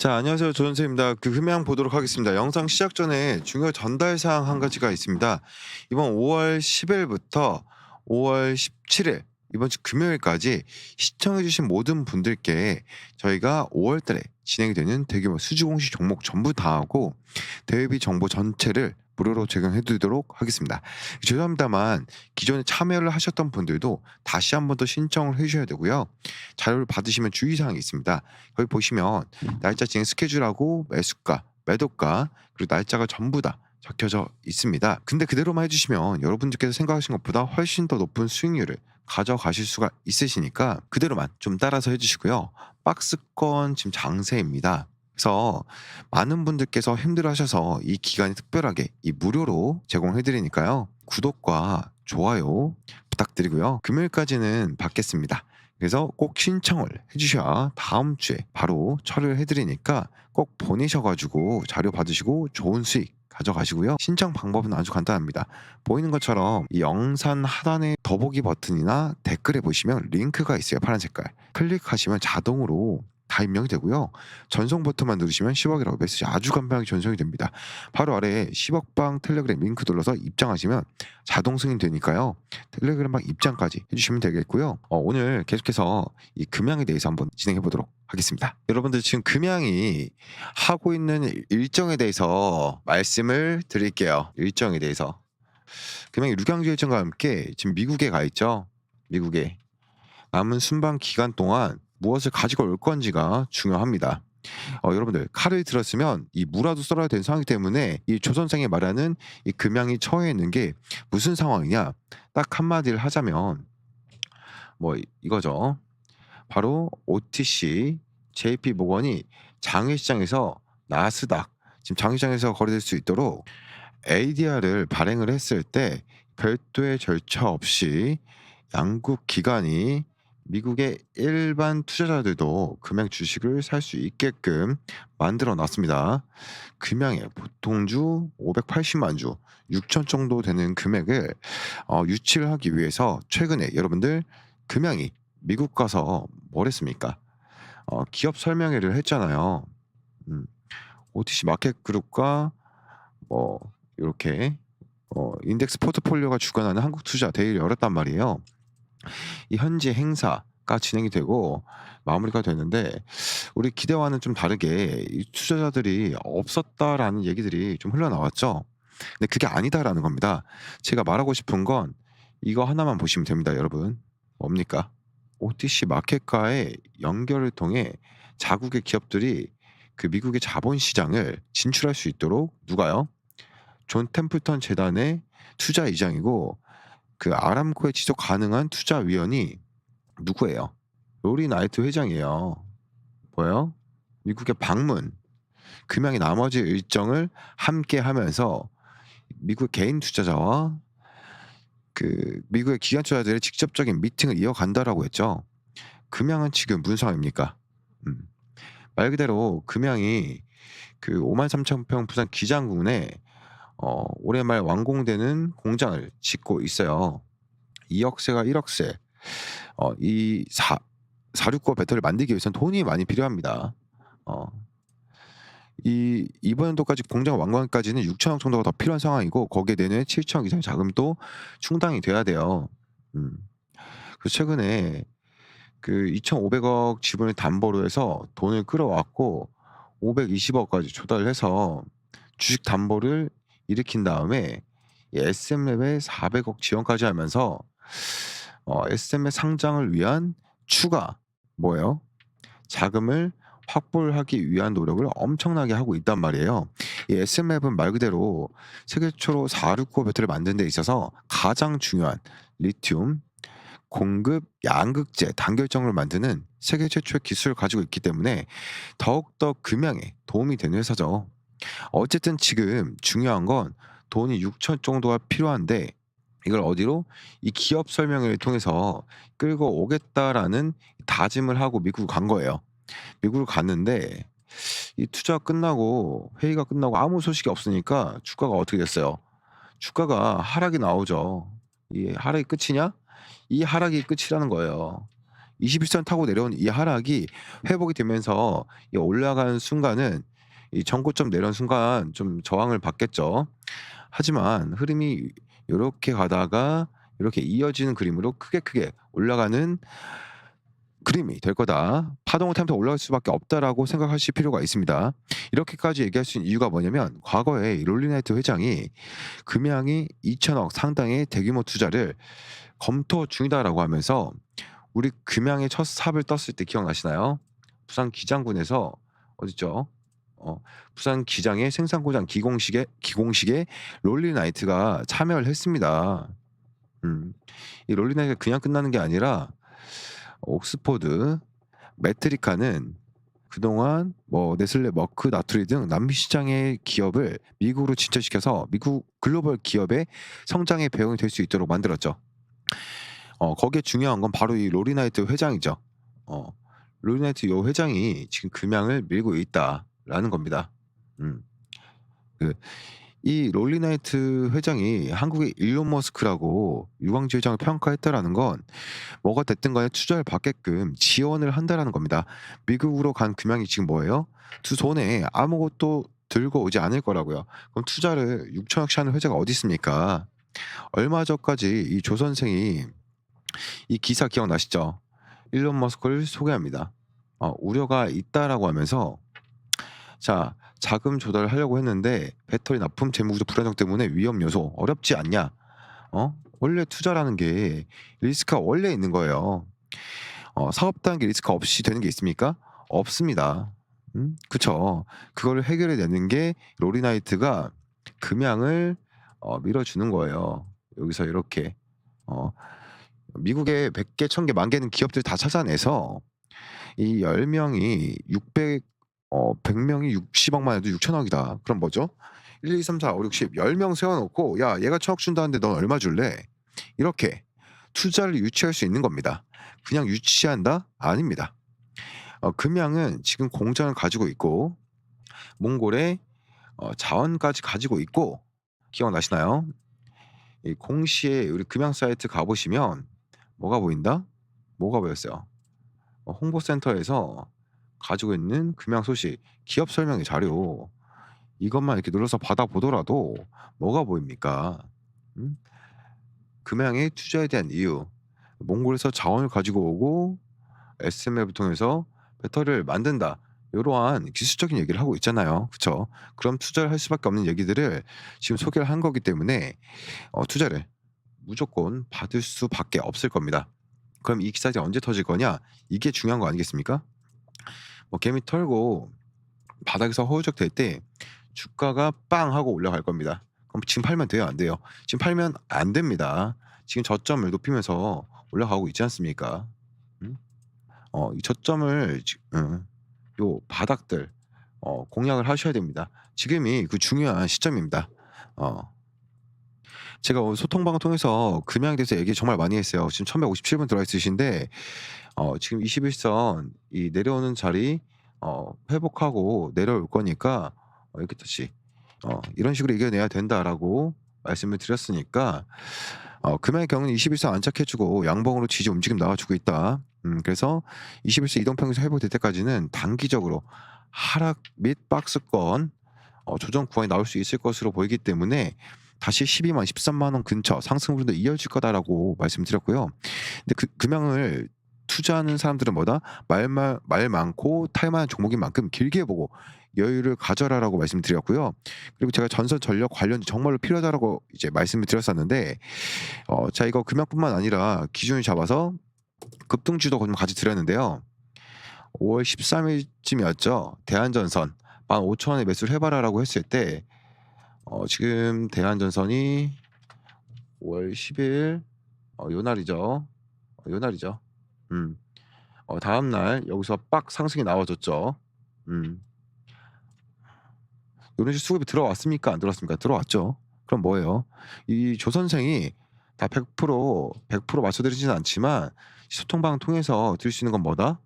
자, 안녕하세요. 조현수입니다. 그 금양 보도록 하겠습니다. 영상 시작 전에 중요 전달 사항 한 가지가 있습니다. 이번 5월 10일부터 5월 17일 이번 주 금요일까지 시청해주신 모든 분들께 저희가 5월 달에 진행이 되는 대규모 수주 공시 종목 전부 다 하고 대회비 정보 전체를 무료로 제공해 드리도록 하겠습니다. 죄송합니다만 기존에 참여를 하셨던 분들도 다시 한 번 더 신청을 해 주셔야 되고요. 자료를 받으시면 주의사항이 있습니다. 거기 보시면 날짜 진행 스케줄하고 매수가, 매도가 그리고 날짜가 전부 다 적혀져 있습니다. 근데 그대로만 해주시면 여러분들께서 생각하신 것보다 훨씬 더 높은 수익률을 가져가실 수가 있으시니까 그대로만 좀 따라서 해주시고요. 박스권 지금 장세입니다. 그래서 많은 분들께서 힘들어하셔서 이 기간에 특별하게 이 무료로 제공해드리니까요. 구독과 좋아요 부탁드리고요. 금요일까지는 받겠습니다. 그래서 꼭 신청을 해주셔야 다음 주에 바로 처리를 해드리니까 꼭 보내셔가지고 자료 받으시고 좋은 수익 가져가시고요. 신청 방법은 아주 간단합니다. 보이는 것처럼 이 영상 하단에 더보기 버튼이나 댓글에 보시면 링크가 있어요. 파란 색깔. 클릭하시면 자동으로 다 입력이 되고요. 전송 버튼만 누르시면 10억이라고 메시지 아주 간편하게 전송이 됩니다. 바로 아래에 10억방 텔레그램 링크 눌러서 입장하시면 자동 승인 되니까요. 텔레그램방 입장까지 해주시면 되겠고요. 어, 오늘 계속해서 이 금양에 대해서 한번 진행해 보도록 하겠습니다. 여러분들 지금 금양이 하고 있는 일정에 대해서 말씀을 드릴게요. 일정에 대해서. 금양이 류강주 일정과 함께 지금 미국에 가 있죠. 미국에. 남은 순방 기간 동안 무엇을 가지고 올 건지가 중요합니다. 어, 여러분들 칼을 들었으면 이 무라도 썰어야 되는 상황이기 때문에 이 조선상이 말하는 이 금양이 처해 있는 게 무슨 상황이냐 딱 한마디를 하자면 뭐 이- 이거죠 바로 OTC JP 모건이 장외시장에서 나스닥 지금 장외시장에서 거래될 수 있도록 ADR을 발행을 했을 때 별도의 절차 없이 양국 기관이 미국의 일반 투자자들도 금양 주식을 살 수 있게끔 만들어 놨습니다. 금양의 보통주 580만 주, 6천 정도 되는 금액을 어, 유치를 하기 위해서 최근에 여러분들 금양이 미국 가서 뭘 했습니까? 어, 기업 설명회를 했잖아요. 음, OTC 마켓 그룹과 뭐 이렇게 어, 인덱스 포트폴리오가 주관하는 한국 투자 대회를 열었단 말이에요. 이 현지 행사 가 진행이 되고 마무리가 되는데 우리 기대와는 좀 다르게 이 투자자들이 없었다라는 얘기들이 좀 흘러나왔죠. 근데 그게 아니다라는 겁니다. 제가 말하고 싶은 건 이거 하나만 보시면 됩니다, 여러분. 뭡니까? OTC 마켓과의 연결을 통해 자국의 기업들이 그 미국의 자본 시장을 진출할 수 있도록 누가요? 존 템플턴 재단의 투자 이장이고 그 아람코의 지속 가능한 투자 위원이 누구예요? 로리 나이트 회장이에요. 뭐예요? 미국의 방문, 금양의 나머지 일정을 함께 하면서 미국 개인 투자자와 그 미국의 기관 투자자들의 직접적인 미팅을 이어간다라고 했죠. 금양은 지금 무슨 상황입니까? 음. 말 그대로 금양이 그 5만 3천 평 부산 기장군에 어, 올해 말 완공되는 공장을 짓고 있어요. 2억세가 1억세. 어, 이 4, 469 배터리를 만들기 위해서는 돈이 많이 필요합니다. 어, 이 이번 연도까지 공장 완공까지는 6천억 정도가 더 필요한 상황이고 거기에 내년에 7천억 이상의 자금도 충당이 돼야 돼요. 음. 그래서 최근에 그 2,500억 지분을 담보로 해서 돈을 끌어왔고 520억까지 조달을 해서 주식 담보를 일으킨 다음에 SM랩에 400억 지원까지 하면서 어, SM의 상장을 위한 추가 뭐예요? 자금을 확보를 하기 위한 노력을 엄청나게 하고 있단 말이에요. 이 SM랩은 말 그대로 세계 최초로 469 배터리를 만드는 데 있어서 가장 중요한 리튬 공급 양극재 단결정을 만드는 세계 최초의 기술을 가지고 있기 때문에 더욱더 금양에 도움이 되는 회사죠. 어쨌든 지금 중요한 건 돈이 6천 정도가 필요한데 이걸 어디로 이 기업 설명회를 통해서 끌고 오겠다라는 다짐을 하고 미국을 간 거예요. 미국을 갔는데 이 투자 끝나고 회의가 끝나고 아무 소식이 없으니까 주가가 어떻게 됐어요? 주가가 하락이 나오죠. 이 하락이 끝이냐? 이 하락이 끝이라는 거예요. 21선 타고 내려온 이 하락이 회복이 되면서 이 올라가는 순간은 이 전고점 내려온 순간 좀 저항을 받겠죠. 하지만 흐름이 요렇게 가다가 이렇게 이어지는 그림으로 크게 크게 올라가는 그림이 될 거다. 파동을 타면서 올라갈 수밖에 없다라고 생각하실 필요가 있습니다. 이렇게까지 얘기할 수 있는 이유가 뭐냐면 과거에 이 롤리나이트 회장이 금양이 2천억 상당의 대규모 투자를 검토 중이다라고 하면서 우리 금양의 첫 삽을 떴을 때 기억나시나요? 부산 기장군에서 어딨죠? 어, 부산 기장의 생산 공장 기공식에 기공식에 롤리나이트가 참여를 했습니다. 음, 이 롤리나이트가 그냥 끝나는 게 아니라 옥스포드, 메트리카는 그동안 뭐 네슬레, 머크, 나트리 등 남미 시장의 기업을 미국으로 진출시켜서 미국 글로벌 기업의 성장의 배경이 될 수 있도록 만들었죠. 어, 거기에 중요한 건 바로 이 로리나이트 회장이죠. 어, 로리나이트 요 회장이 지금 금양을 밀고 있다 라는 겁니다. 음. 그, 이 롤리나이트 회장이 한국의 일론 머스크라고 유광지 회장을 평가했다라는 건 뭐가 됐든 간에 투자를 받게끔 지원을 한다라는 겁니다. 미국으로 간 금양이 지금 뭐예요? 두 손에 아무것도 들고 오지 않을 거라고요. 그럼 투자를 6천억씩 하는 회사가 어디 있습니까? 얼마 전까지 이 조 선생이 이 기사 기억나시죠? 일론 머스크를 소개합니다. 어, 우려가 있다라고 하면서 자 자금 조달을 하려고 했는데 배터리 납품 재무구조 불안정 때문에 위험 요소 어렵지 않냐? 어? 원래 투자라는 게 리스크가 원래 있는 거예요. 어, 사업 단계 리스크 없이 되는 게 있습니까? 없습니다. 음? 그쵸. 그거를 해결해 내는 게 로리나이트가 금양을 어, 밀어주는 거예요. 여기서 이렇게 어, 미국의 100개, 1000개, 만 개는 기업들 다 찾아내서 이 10명이 600, 어, 100명이 60억만 해도 6천억이다. 그럼 뭐죠? 1, 2, 3, 4, 5, 6, 10. 10명 세워놓고, 야, 얘가 천억 준다는데 넌 얼마 줄래? 이렇게 투자를 유치할 수 있는 겁니다. 그냥 유치한다? 아닙니다. 어, 금양은 지금 공장을 가지고 있고, 몽골에 어, 자원까지 가지고 있고, 기억나시나요? 이 공시에 우리 금양 사이트 가보시면 뭐가 보인다? 뭐가 보였어요? 어, 홍보센터에서 가지고 있는 금양 소식, 기업 설명의 자료 이것만 이렇게 눌러서 받아보더라도 뭐가 보입니까? 음? 금양의 투자에 대한 이유, 몽골에서 자원을 가지고 오고 SMF을 통해서 배터리를 만든다. 이러한 기술적인 얘기를 하고 있잖아요. 그쵸? 그럼 투자를 할 수밖에 없는 얘기들을 지금 소개를 한 거기 때문에 어, 투자를 무조건 받을 수밖에 없을 겁니다. 그럼 이 기사들이 언제 터질 거냐? 이게 중요한 거 아니겠습니까? 뭐 개미 털고 바닥에서 허우적 될 때 주가가 빵 하고 올라갈 겁니다. 그럼 지금 팔면 돼요, 안 돼요? 지금 팔면 안 됩니다. 지금 저점을 높이면서 올라가고 있지 않습니까? 음? 어, 이 저점을 지- 음, 요 바닥들 어, 공략을 하셔야 됩니다. 지금이 그 중요한 시점입니다. 어, 제가 오늘 소통방을 통해서 금양에 대해서 얘기 정말 많이 했어요. 지금 1157분 들어와 있으신데 어, 지금 21선 이 내려오는 자리 어, 회복하고 내려올 거니까 어, 이렇게 다시 어, 이런 식으로 이겨내야 된다라고 말씀을 드렸으니까 어, 금양의 경우는 21선 안착해주고 양봉으로 지지 움직임 나와주고 있다. 음, 그래서 21선 이동평균선 회복될 때까지는 단기적으로 하락 및 박스권 어, 조정 구간이 나올 수 있을 것으로 보이기 때문에 다시 12만 13만 원 근처 상승 흐름도 이어질 거다라고 말씀드렸고요. 근데 그 금양을 투자하는 사람들은 뭐다 말말 말 많고 탈만한 종목인 만큼 길게 보고 여유를 가져라라고 말씀드렸고요. 그리고 제가 전선 전력 관련 정말로 필요하다라고 이제 말씀을 드렸었는데 어, 자 이거 금양뿐만 아니라 기준을 잡아서 급등주도 좀 같이 드렸는데요. 5월 13일쯤이었죠. 대한전선 15,000원에 매수를 해봐라라고 했을 때 어, 지금 대한전선이 5월 10일 어, 요 날이죠. 어, 요 날이죠. 음. 어, 다음 날 여기서 빡 상승이 나와줬죠. 음. 이런 식으로 수급이 들어왔습니까? 안 들어왔습니까? 들어왔죠. 그럼 뭐예요? 이 조 선생이 다 100% 100% 맞춰드리지는 않지만 소통방 통해서 드릴 수 있는 건 뭐다?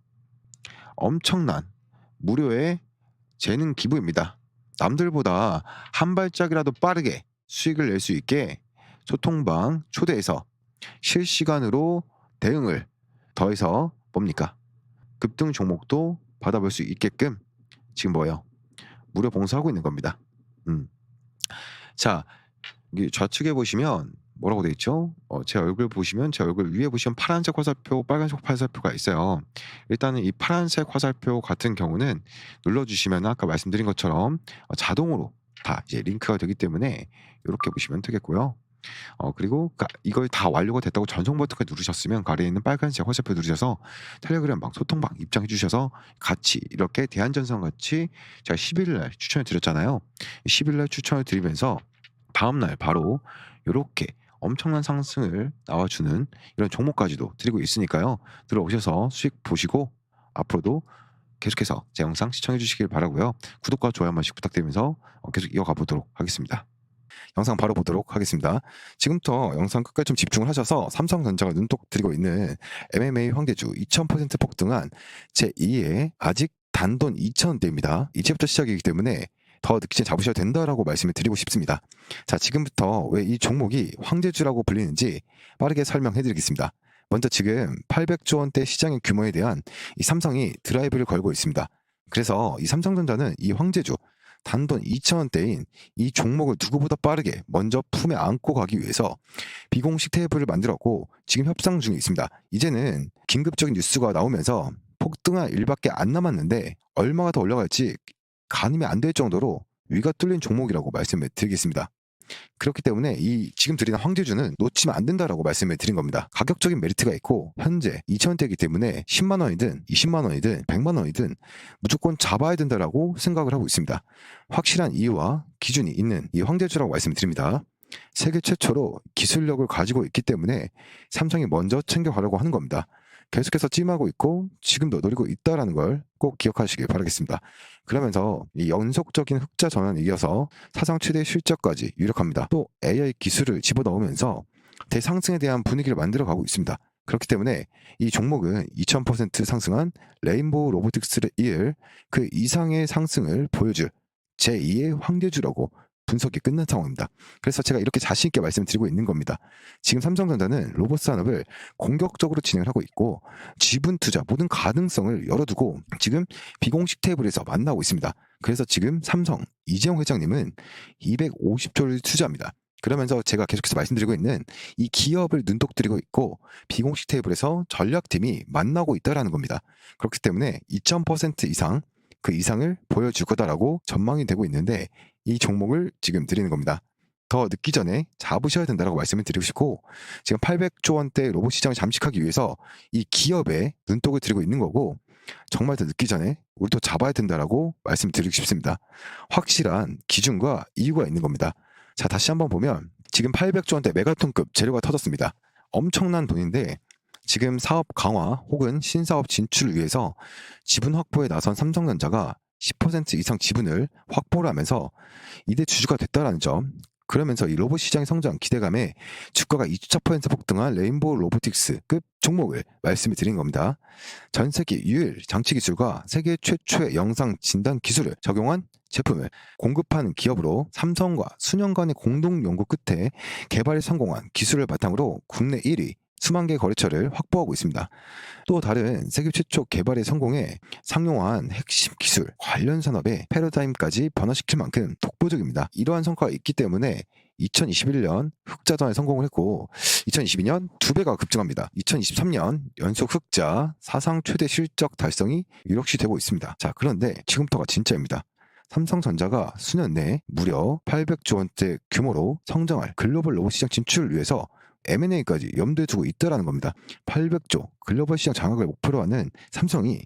엄청난 무료의 재능 기부입니다. 남들보다 한 발짝이라도 빠르게 수익을 낼 수 있게 소통방 초대해서 실시간으로 대응을 더해서 뭡니까? 급등 종목도 받아볼 수 있게끔 지금 뭐예요? 무료 봉사하고 있는 겁니다. 음. 자, 좌측에 보시면 뭐라고 돼 있죠? 어, 제 얼굴 보시면 제 얼굴 위에 보시면 파란색 화살표, 빨간색 화살표가 있어요. 일단은 이 파란색 화살표 같은 경우는 눌러주시면 아까 말씀드린 것처럼 어, 자동으로 다 이제 링크가 되기 때문에 이렇게 보시면 되겠고요. 어 그리고 가- 이걸 다 완료가 됐다고 전송 버튼을 누르셨으면 가리에 있는 빨간색 화살표 누르셔서 텔레그램 방 소통방 입장해 주셔서 같이 이렇게 대한전선 같이 제가 10일 날 추천을 드렸잖아요. 10일 날 추천을 드리면서 다음 날 바로 이렇게 엄청난 상승을 나와주는 이런 종목까지도 드리고 있으니까요. 들어오셔서 수익 보시고 앞으로도 계속해서 제 영상 시청해 주시길 바라고요. 구독과 좋아요 한 번씩 부탁드리면서 어, 계속 이어가 보도록 하겠습니다. 영상 바로 보도록 하겠습니다. 지금부터 영상 끝까지 좀 집중을 하셔서 삼성전자가 눈독 들이고 있는 MMA 황대주 2000% 폭등한 제2의 아직 단돈 2,000원대입니다. 이제부터 시작이기 때문에 더 늦기 전에 잡으셔야 된다라고 말씀을 드리고 싶습니다. 자, 지금부터 왜 이 종목이 황제주라고 불리는지 빠르게 설명해 드리겠습니다. 먼저 지금 800조 원대 시장의 규모에 대한 이 삼성이 드라이브를 걸고 있습니다. 그래서 이 삼성전자는 이 황제주 단돈 2,000원대인 이 종목을 누구보다 빠르게 먼저 품에 안고 가기 위해서 비공식 테이블을 만들었고 지금 협상 중에 있습니다. 이제는 긴급적인 뉴스가 나오면서 폭등할 일밖에 안 남았는데 얼마가 더 올라갈지 가늠이 안 될 정도로 위가 뚫린 종목이라고 말씀을 드리겠습니다. 그렇기 때문에 이 지금 드리는 황제주는 놓치면 안 된다라고 말씀을 드린 겁니다. 가격적인 메리트가 있고 현재 2,000원대이기 때문에 10만 원이든 20만 원이든 100만 원이든 무조건 잡아야 된다라고 생각을 하고 있습니다. 확실한 이유와 기준이 있는 이 황제주라고 말씀을 드립니다. 세계 최초로 기술력을 가지고 있기 때문에 삼성이 먼저 챙겨가려고 하는 겁니다. 계속해서 찜하고 있고 지금도 노리고 있다라는 걸 꼭 기억하시길 바라겠습니다. 그러면서 이 연속적인 흑자 전환에 이어서 사상 최대 실적까지 유력합니다. 또 AI 기술을 집어넣으면서 대상승에 대한 분위기를 만들어 가고 있습니다. 그렇기 때문에 이 종목은 2000% 상승한 레인보우 로보틱스를 이을 그 이상의 상승을 보여줄 제2의 황제주라고 분석이 끝난 상황입니다. 그래서 제가 이렇게 자신 있게 말씀드리고 있는 겁니다. 지금 삼성전자는 로봇 산업을 공격적으로 진행을 하고 있고 지분 투자 모든 가능성을 열어두고 지금 비공식 테이블에서 만나고 있습니다. 그래서 지금 삼성 이재용 회장님은 250조를 투자합니다. 그러면서 제가 계속해서 말씀드리고 있는 이 기업을 눈독 들이고 있고 비공식 테이블에서 전략팀이 만나고 있다라는 겁니다. 그렇기 때문에 2,000% 이상 그 이상을 보여줄 거다라고 전망이 되고 있는데 이 종목을 지금 드리는 겁니다. 더 늦기 전에 잡으셔야 된다라고 말씀을 드리고 싶고 지금 800조 원대 로봇 시장을 잠식하기 위해서 이 기업에 눈독을 들이고 있는 거고 정말 더 늦기 전에 우리 도 잡아야 된다라고 말씀드리고 싶습니다. 확실한 기준과 이유가 있는 겁니다. 자 다시 한번 보면 지금 800조 원대 메가톤급 재료가 터졌습니다. 엄청난 돈인데 지금 사업 강화 혹은 신사업 진출을 위해서 지분 확보에 나선 삼성전자가 10% 이상 지분을 확보를 하면서 이대 주주가 됐다라는 점. 그러면서 이 로봇 시장의 성장 기대감에 주가가 2.4% 폭등한 레인보우 로보틱스급 종목을 말씀을 드린 겁니다. 전 세계 유일 장치 기술과 세계 최초의 영상 진단 기술을 적용한 제품을 공급하는 기업으로 삼성과 수년간의 공동 연구 끝에 개발에 성공한 기술을 바탕으로 국내 1위 수만 개 거래처를 확보하고 있습니다. 또 다른 세계 최초 개발에 성공해 상용화한 핵심 기술 관련 산업의 패러다임까지 변화시킬 만큼 독보적입니다. 이러한 성과가 있기 때문에 2021년 흑자전에 성공을 했고 2022년 두 배가 급증합니다. 2023년 연속 흑자 사상 최대 실적 달성이 유력시 되고 있습니다. 자 그런데 지금부터가 진짜입니다. 삼성전자가 수년 내에 무려 800조 원대 규모로 성장할 글로벌 로봇 시장 진출을 위해서 M&A까지 염두에 두고 있다라는 겁니다. 800조 글로벌 시장 장악을 목표로 하는 삼성이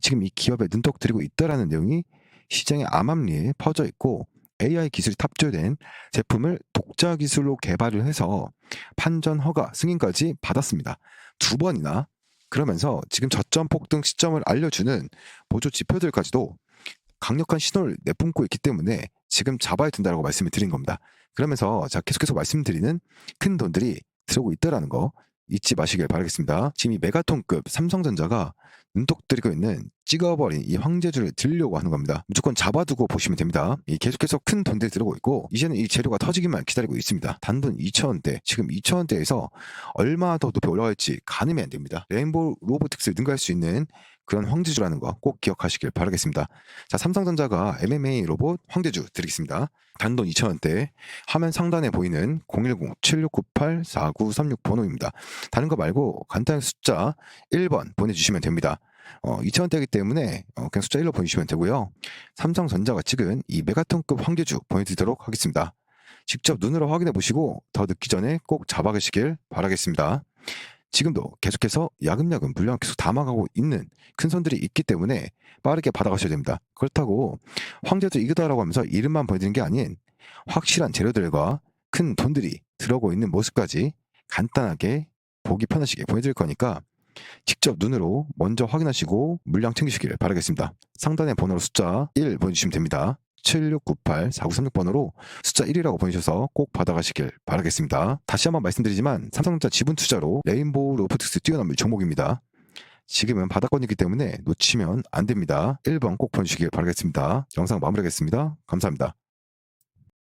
지금 이 기업에 눈독 들이고 있다라는 내용이 시장의 암암리에 퍼져 있고 AI 기술이 탑재된 제품을 독자 기술로 개발을 해서 판전 허가 승인까지 받았습니다. 두 번이나 그러면서 지금 저점 폭등 시점을 알려주는 보조 지표들까지도 강력한 신호를 내뿜고 있기 때문에 지금 잡아야 된다고 말씀을 드린 겁니다. 그러면서 자 계속해서 말씀드리는 큰 돈들이 들어오고 있다라는 거 잊지 마시길 바라겠습니다. 지금 이 메가톤급 삼성전자가 눈독 들이고 있는 찍어버린 이 황제주를 들려고 하는 겁니다. 무조건 잡아두고 보시면 됩니다. 이 계속해서 큰 돈들이 들어오고 있고 이제는 이 재료가 터지기만 기다리고 있습니다. 단돈 2천원대 지금 2천원대에서 얼마 더 높이 올라갈지 가늠이 안 됩니다. 레인보우 로보틱스를 능가할 수 있는 그런 황제주라는 거 꼭 기억하시길 바라겠습니다. 자 삼성전자가 MMA 로봇 황제주 드리겠습니다. 단돈 2천원대 화면 상단에 보이는 010-7698-4936 번호입니다. 다른 거 말고 간단히 숫자 1번 보내주시면 됩니다. 어, 2,000원대이기 때문에 어, 그냥 숫자 1로 보내주시면 되고요. 삼성전자가 찍은 이 메가톤급 황제주 보내드리도록 하겠습니다. 직접 눈으로 확인해 보시고 더 늦기 전에 꼭 잡아가시길 바라겠습니다. 지금도 계속해서 야금야금 물량 계속 담아가고 있는 큰 손들이 있기 때문에 빠르게 받아가셔야 됩니다. 그렇다고 황제도 이거다라고 하면서 이름만 보여드리는 게 아닌 확실한 재료들과 큰 돈들이 들어오고 있는 모습까지 간단하게 보기 편하시게 보여드릴 거니까 직접 눈으로 먼저 확인하시고 물량 챙기시길 바라겠습니다. 상단의 번호로 숫자 1 보내주시면 됩니다. 7698-4936번호로 숫자 1이라고 보내셔서 꼭 받아가시길 바라겠습니다. 다시 한번 말씀드리지만 삼성전자 지분 투자로 레인보우 로보틱스 뛰어넘을 종목입니다. 지금은 바닥권이기 때문에 놓치면 안 됩니다. 1번 꼭 보내주시길 바라겠습니다. 영상 마무리하겠습니다. 감사합니다.